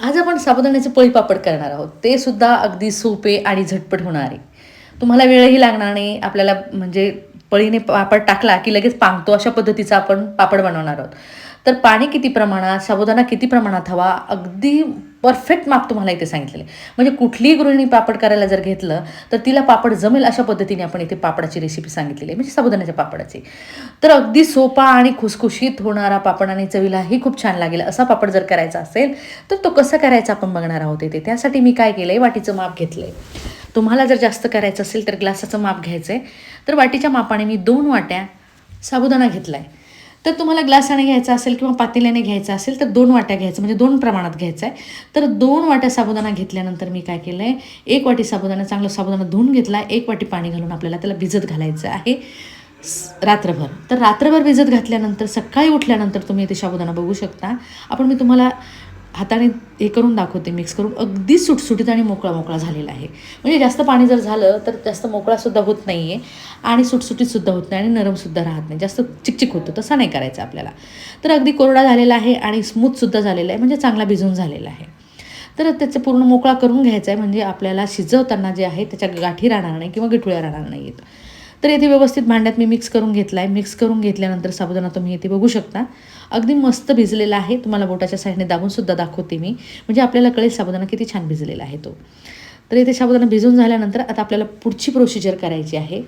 आज आपण साबुदाण्याचे पळी पापड करणार आहोत. ते सुद्धा अगदी सोपे आणि झटपट होणारे. तुम्हाला वेळही लागणार नाही. आपल्याला म्हणजे पळीने पापड टाकला की लगेच पांगतो अशा पद्धतीचा आपण पापड बनवणार आहोत. तर पाणी किती प्रमाणात साबुदाणा किती प्रमाणात हवा अगदी परफेक्ट माप तुम्हाला इथे सांगितलेलं आहे. म्हणजे कुठलीही गृहिणी पापड करायला जर घेतलं तर तिला पापड जमेल अशा पद्धतीने आपण इथे पापडाची रेसिपी सांगितलेली आहे. म्हणजे साबुदाण्याच्या पापडाची. तर अगदी सोपा आणि खुसखुशीत होणारा पापड आणि चवीलाही खूप छान लागेल. असा पापड जर करायचा असेल तर तो कसा करायचा आपण बघणार आहोत इथे. त्यासाठी मी काय केलं आहे वाटीचं माप घेतलं आहे तुम्हाला जर जास्त करायचं असेल तर ग्लासाचं माप घ्यायचं आहे तर वाटीच्या मापाने मी दोन वाट्या साबुदाणा घेतला आहे तर तुम्हाला ग्लासाने घ्यायचा असेल किंवा पातेल्याने घ्यायचा असेल तर दोन वाट्या घ्यायचं म्हणजे दोन प्रमाणात घ्यायचं आहे तर दोन वाट्या साबुदाणा घेतल्यानंतर मी काय केलं आहे एक वाटी साबुदाणा चांगला साबुदाणा धुवून घेतला एक वाटी पाणी घालून आपल्याला त्याला भिजत घालायचं आहे. रात्रभर. तर रात्रभर भिजत घातल्यानंतर सकाळी उठल्यानंतर तुम्ही ते साबुदाणा बघू शकता. आपण मी तुम्हाला हाताने हे करून दाखवते मिक्स करून. अगदी सुटसुटीत आणि मोकळा मोकळा झालेला आहे. म्हणजे जास्त पाणी जर झालं तर जास्त मोकळासुद्धा होत नाही आहे आणि सुटसुटीतसुद्धा होत नाही आणि नरमसुद्धा राहत नाही. जास्त चिकचिक होतं तसं नाही करायचं आपल्याला. तर अगदी कोरडा झालेला आहे आणि स्मूथसुद्धा झालेला आहे म्हणजे चांगला भिजून झालेला आहे. तर त्याचं पूर्ण मोकळा करून घ्यायचा आहे म्हणजे आपल्याला शिजवताना जे आहे त्याच्या गाठी राहणार नाही किंवा गिठुळ्या राहणार नाही आहेत तर येथे व्यवस्थित भांड्यात मी मिक्स करून घेतला आहे मिक्स करून घेतल्यानंतर साबुदाणा तुम्ही इथे बघू शकता. अगदी मस्त भिजलेला आहे. तुम्हाला बोटाच्या साईडने दाबूनसुद्धा दाखवते मी. म्हणजे आपल्याला कळेल साबुदाणा किती छान भिजलेला आहे तो. तर येथे साबुदाणा भिजून झाल्यानंतर आता आपल्याला पुढची प्रोसिजर करायची आहे.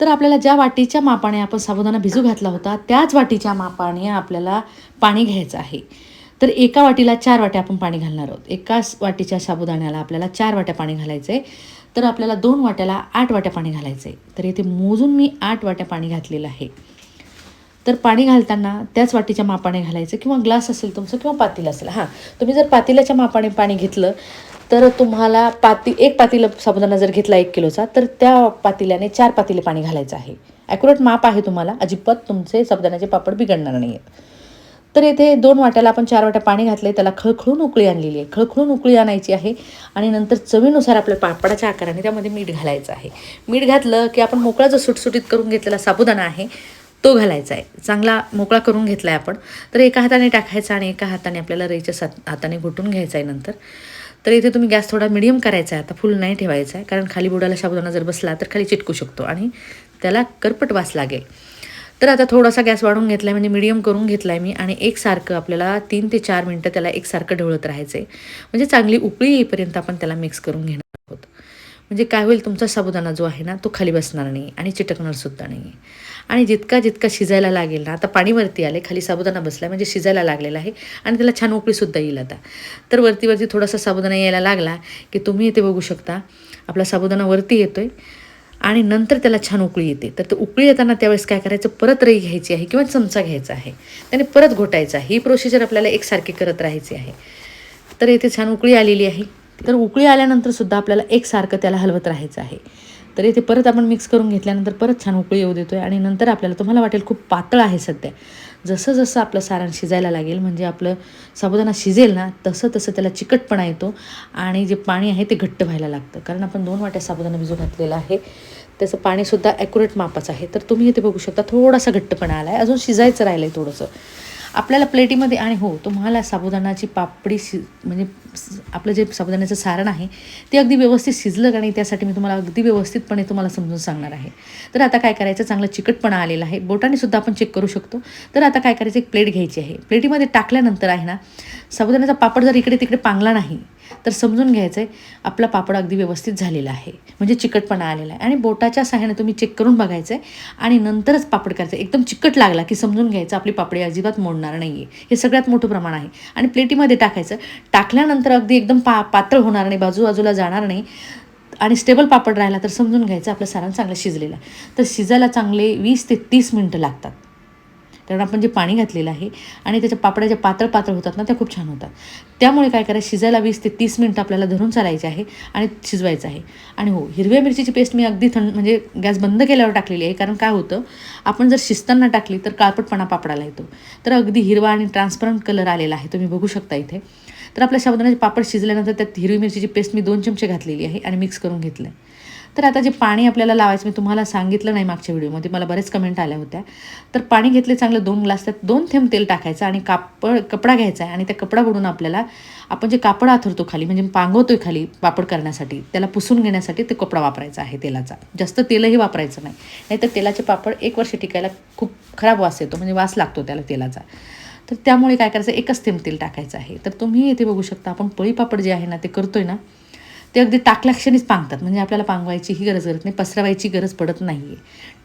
तर आपल्याला ज्या वाटीच्या मापाने आपण साबुदाणा भिजू घातला होता त्याच वाटीच्या मापाने आपल्याला पाणी घ्यायचं आहे. तर एका वाटीला चार वाट्या आपण पाणी घालणार आहोत. एकाच वाटीच्या साबुदाण्याला आपल्याला चार वाट्या पाणी घालायचं आहे तर आपल्याला दोन वाट्याला आठ वाट्या पाणी घालायचं आहे तर इथे मोजून मी आठ वाट्या पाणी घातलेलं आहे. तर पाणी घालताना त्याच वाटीच्या मापाने घालायचं किंवा ग्लास असेल तुमचं किंवा पातील असेल. हां तुम्ही जर पातेल्याच्या मापाने पाणी घेतलं तर तुम्हाला पाती एक पातील साबुदाणा जर घेतला एक किलोचा तर त्या पातेल्याने चार पातीले पाणी घालायचं आहे. ॲक्युरेट माप आहे तुम्हाला अजिबात तुमचे साबुदाण्याचे पापड बिघडणार नाही आहेत तर येथे दोन वाट्याला आपण चार वाट्या पाणी घातले त्याला खळखळून उकळी आणलेली आहे. खळखळून उकळी आणायची आहे आणि नंतर चवीनुसार आपल्या पापडाच्या आकाराने त्यामध्ये मीठ घालायचं आहे. मीठ घातलं की आपण मोकळा जो सुटसुटीत करून घेतलेला साबुदाणा आहे तो घालायचा आहे. चांगला मोकळा करून घेतला आहे आपण. तर एका हाताने टाकायचा आणि एका हाताने आपल्याला रेच्या सात हाताने घुटून घ्यायचा आहे नंतर. तर इथे तुम्ही गॅस थोडा मिडियम करायचा आहे. आता फुल नाही ठेवायचा आहे. कारण खाली बुडाला साबुदाणा जर बसला तर खाली चिटकू शकतो आणि त्याला करपट वास लागेल. तर आता थोडासा गॅस वाढून घेतला आहे म्हणजे मिडियम करून घेतला आहे मी आणि एकसारखं आपल्याला तीन ते चार मिनटं त्याला एकसारखं ढवळत राहायचं आहे म्हणजे चांगली उकळी येईपर्यंत आपण त्याला मिक्स करून घेणार आहोत. म्हणजे काय होईल तुमचा साबुदाणा जो आहे ना तो खाली बसणार नाही आणि चिटकणार सुद्धा नाही आणि जितका जितका शिजायला लागेल ना आता पाणी वरती आले खाली साबुदाणा बसला म्हणजे शिजायला लागलेला आहे आणि त्याला छान उकळीसुद्धा येईल आता. तर वरती वरती थोडासा साबुदाणा यायला लागला की तुम्ही इथे बघू शकता आपला साबुदाणा वरती येतो आहे आणि नंतर त्याला छान उकळी येते. तर ते उकळी येताना त्यावेळेस काय करायचं? परत रई घ्यायची आहे किंवा चमचा घ्यायचा आहे. त्याने परत घोटायचा ही प्रोसिजर आपल्याला एकसारखी करत राहायची आहे. तर येथे छान उकळी आलेली आहे. तर उकळी आल्यानंतर सुद्धा आपल्याला एकसारखं त्याला हलवत राहायचं आहे. तर इथे परत आपण मिक्स करून घेतल्यानंतर परत छान उकळी येऊ देतो आहे आणि नंतर आपल्याला तुम्हाला वाटेल खूप पातळ आहे सध्या. जसं जसं आपलं सारण शिजायला लागेल म्हणजे आपलं साबुदाणा शिजेल ना तसं तसं त्याला चिकटपणा येतो आणि जे पाणी आहे ते घट्ट व्हायला लागतं. कारण आपण दोन वाट्या साबुदाणा भिजू घातलेला आहे त्याचं पाणीसुद्धा ॲक्युरेट मापाचं आहे. तर तुम्ही इथे बघू शकता थोडासा घट्टपणा आला आहे अजून शिजायचं राहिलं आहे थोडंसं. आपल्याला प्लेटीमध्ये आणि हो तुम्हाला साबुदाणाची पापडी शि म्हणजे आपलं जे साबुदाण्याचं सारण आहे ते अगदी व्यवस्थित शिजलं का नाही त्यासाठी मी तुम्हाला अगदी व्यवस्थितपणे तुम्हाला समजून सांगणार आहे. तर आता काय करायचं चांगलं चिकटपणा आलेला आहे. बोटाने सुद्धा आपण चेक करू शकतो. तर आता काय करायचं एक प्लेट घ्यायची आहे. प्लेटीमध्ये टाकल्यानंतर आहे ना साबुदाण्याचा पापड जर इकडे तिकडे पांगला नाही तर समजून घ्यायचं आहे आपला पापड अगदी व्यवस्थित झालेला आहे. म्हणजे चिकटपणा आलेला आहे. आणि बोटाच्या सहाय्याने तुम्ही चेक करून बघायचं आहे आणि नंतरच पापड करायचं. आहे. एकदम चिकट लागला की समजून घ्यायचं आपली पापडी अजिबात मोडणार नाही आहे हे सगळ्यात मोठं प्रमाण आहे. आणि प्लेटीमध्ये टाकायचं. टाकल्यानंतर अगदी एकदम पा पातळ होणार नाही बाजूबाजूला जाणार नाही. आणि स्टेबल पापड राहिला तर समजून घ्यायचं. आपलं सारण चांगलं शिजलेलं आहे. तर शिजायला चांगले वीस ते तीस मिनटं लागतात. कारण आपण जे पाणी घातलेलं आहे आणि त्याच्या पापड्या ज्या पातळ पातळ होतात ना त्या खूप छान होतात. त्यामुळे काय करायचं शिजायला वीस ते तीस मिनटं आपल्याला धरून चालायचे आहे आणि शिजवायचं आहे. आणि हो हिरव्या मिरचीची पेस्ट मी अगदी थंड म्हणजे गॅस बंद केल्यावर टाकलेली आहे कारण काय होतं आपण जर शिजताना टाकली तर काळपटपणा पापडाला येतो. तर अगदी हिरवा आणि ट्रान्सपरंट कलर आलेला आहे तुम्ही बघू शकता इथे. तर आपल्या साबुदाण्याचे पापड शिजल्यानंतर त्यात हिरवी मिरचीची पेस्ट मी दोन चमचे घातलेली आहे आणि मिक्स करून घेतलं आहे तर आता जे पाणी आपल्याला लावायचं मी तुम्हाला सांगितलं नाही मागच्या व्हिडिओमध्ये मला बरेच कमेंट आल्या होत्या. तर पाणी घेतले चांगलं दोन ग्लास त्यात दोन थेंब तेल टाकायचं आणि कापड कपडा घ्यायचा आहे आणि त्या कपडा बुडून आपल्याला आपण जे कापड आथरतो खाली म्हणजे पांगवतोय खाली पापड करण्यासाठी त्याला पुसून घेण्यासाठी ते कपडा वापरायचा आहे तेलाचा. जास्त तेलही वापरायचं नाही. नाहीतर तेलाचे पापड एक वर्ष टिकायला खूप खराब वास येतो म्हणजे वास लागतो त्याला तेलाचा. तर त्यामुळे काय करायचं? एकच थेंब तेल टाकायचं आहे. तर तुम्ही इथे बघू शकता. आपण पळीपापड जे आहे ना ते करतोय ना ते अगदी टाकल्याक्षणीच पांगतात. म्हणजे आपल्याला पांगवायची ही गरज करत नाही पसरवायची गरज पडत नाही आहे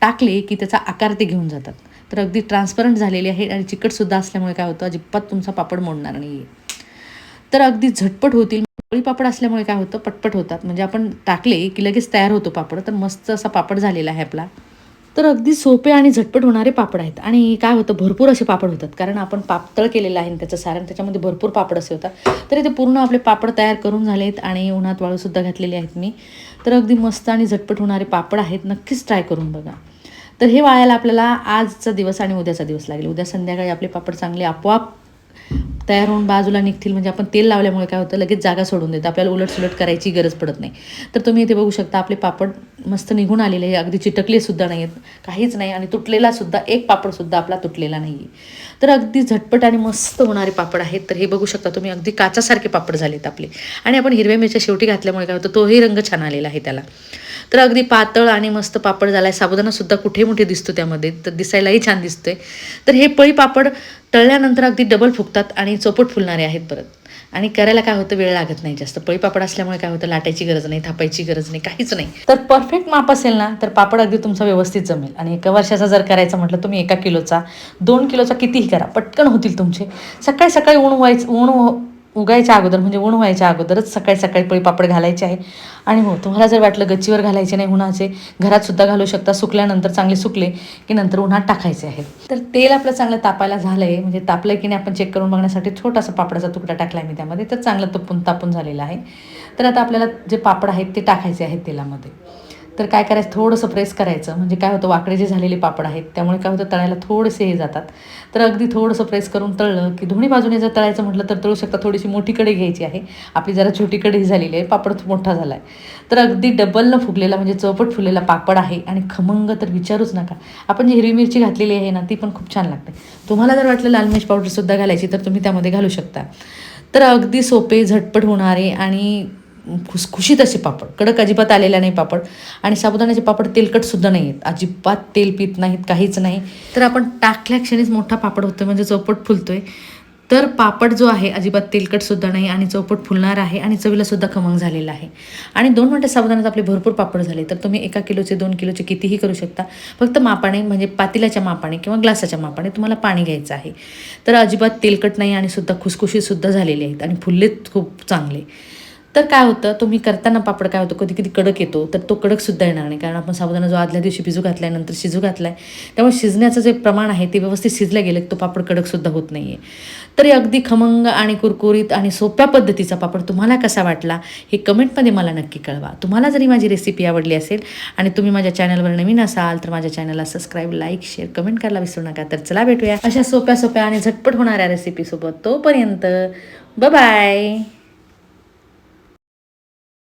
टाकले की त्याचा आकार ते घेऊन जातात. तर अगदी ट्रान्सपरंट झालेले आहे आणि चिकटसुद्धा असल्यामुळे काय होतं? अजिबात तुमचा पापड मोडणार नाही आहे तर अगदी झटपट होतील. पापड असल्यामुळे काय होतं? पटपट होतात. म्हणजे आपण टाकले की लगेच तयार होतो पापड. तर मस्त असा पापड झालेला आहे आपला. तर अगदी सोपे आणि झटपट होणारे पापड आहेत. आणि काय होतं भरपूर असे पापड होतात. कारण आपण पातळ केलेलं आहे त्याचं सारण त्याच्यामध्ये भरपूर पापड असे होतात. तरी ते पूर्ण आपले पापड तयार करून झालेत आणि उन्हात वाळूसुद्धा घातलेले आहेत मी. तर अगदी मस्त आणि झटपट होणारे पापड आहेत. नक्कीच ट्राय करून बघा. तर हे वाळायला आपल्याला आजचा दिवस आणि उद्याचा दिवस लागेल. उद्या संध्याकाळी आपले पापड चांगले आपोआप तयार होऊन बाजूला निघतील म्हणजे आपण तेल लावल्यामुळे काय होतं लगेच जागा सोडून देतं आपल्याला उलटसुलट करायची गरज पडत नाही. तर तुम्ही इथे बघू शकता आपले पापड मस्त निघून आलेले आहे अगदी चिटकले सुद्धा नाही आहेत काहीच नाही आणि तुटलेलासुद्धा एक पापडसुद्धा आपला तुटलेला नाही आहे तर अगदी झटपट आणि मस्त होणारे पापड आहेत. तर हे बघू शकता तुम्ही अगदी काचासारखे पापड झालेत आपले. आणि आपण हिरव्या मिरच्या शेवटी घातल्यामुळे काय होतं तोही रंग छान आलेला आहे त्याला. तर अगदी पातळ आणि मस्त पापड झाला आहे साबुदाणासुद्धा कुठे मोठे दिसतो त्यामध्ये. तर दिसायलाही छान दिसतोय. तर हे पळी पापड तळल्यानंतर अगदी डबल फुगतात आणि चोपट फुलणारे आहेत परत. आणि करायला काय होतं? वेळ लागत नाही जास्त. पळी पापड असल्यामुळे काय होतं? लाटायची गरज नाही थापायची गरज नाही काहीच नाही. तर परफेक्ट माप असेल ना तर पापड अगदी तुमचा व्यवस्थित जमेल. आणि एका वर्षाचा जर करायचं म्हटलं तुम्ही एका किलोचा दोन किलोचा कितीही करा. पटकन होतील तुमचे. सकाळी सकाळी ऊन व्हायचं ऊन उगायच्या अगोदर म्हणजे ऊन व्हायच्या अगोदरच सकाळी सकाळी पळी पापड घालायचे आहे. आणि हो तुम्हाला जर वाटलं गच्चीवर घालायचे नाही उन्हाचे घरात सुद्धा घालू शकता सुकल्यानंतर चांगले सुकले की नंतर उन्हात टाकायचे आहेत. तर तेल आपलं चांगलं तापायला झालं आहे म्हणजे तापलं की नाही आपण चेक करून बघण्यासाठी छोटासा पापडाचा तुकडा टाकला आहे मी त्यामध्ये तर चांगलं तपून तापून झालेलं आहे. तर आता आपल्याला जे पापड आहेत ते टाकायचे आहेत तेलामध्ये. तर काय करायचं? थोडंसं प्रेस करायचं. म्हणजे काय होतं वाकडे जे झालेले पापड आहेत त्यामुळे काय होतं तळायला थोडेसे हे जातात. तर अगदी थोडंसं प्रेस करून तळलं की दोन्ही बाजूने जर तळायचं म्हटलं तर तळू शकता थोडीशी मोठी कढई घ्यायची आहे. आपली जरा छोटी कढई झालेली आहे पापड मोठा झाला आहे तर अगदी डबलनं फुगलेला म्हणजे चौपट फुगलेला पापड आहे आणि खमंग तर विचारूच नका. आपण जी हिरवी मिरची घातलेली आहे ना ती पण खूप छान लागते. तुम्हाला जर वाटलं लाल मिर्च पावडरसुद्धा घालायची तर तुम्ही त्यामध्ये घालू शकता. तर अगदी सोपे झटपट होणारे आणि खुसखुशीत असे पापड. कडक अजिबात आलेला नाही पापड. आणि साबुदाण्याचे पापड तेलकटसुद्धा नाही आहेत. अजिबात तेल पित नाहीत काहीच नाही. तर आपण टाकल्या क्षणीच मोठा पापड होतो म्हणजे चौपट फुलतोय. तर पापड जो आहे अजिबात तेलकटसुद्धा नाही आणि चौपट फुलणार आहे आणि चवीलासुद्धा खमंग झालेला आहे. आणि दोन मिनटं साबुदाण्यात आपले भरपूर पापड झाले तर तुम्ही एका किलोचे दोन किलोचे कितीही करू शकता. फक्त मापाने म्हणजे पातेल्याच्या मापाने किंवा ग्लासाच्या मापाने तुम्हाला पाणी घ्यायचं आहे. तर अजिबात तेलकट नाही आणि सुद्धा खुसखुशीतसुद्धा झालेले आहेत आणि फुललेत खूप चांगले. तर काय होतं तुम्ही करताना पापड काय होतं कधी कधी कडक येतो तर तो कडकसुद्धा येणार नाही. कारण आपण साबुदाणा जो आदल्या दिवशी भिजू घातला आहे नंतर शिजू घातला आहे त्यामुळे शिजण्याचं जे प्रमाण आहे ते व्यवस्थित शिजलं गेलं तो पापड कडकसुद्धा होत नाही आहे तरी अगदी खमंग आणि कुरकुरीत आणि सोप्या पद्धतीचा पापड तुम्हाला कसा वाटला हे कमेंटमध्ये मला नक्की कळवा. तुम्हाला जरी माझी रेसिपी आवडली असेल आणि तुम्ही माझ्या चॅनलवर नवीन असाल तर माझ्या चॅनलला सबस्क्राईब लाईक शेअर कमेंट करायला विसरू नका. तर चला भेटूया अशा सोप्या सोप्या आणि झटपट होणाऱ्या रेसिपीसोबत तोपर्यंत बाय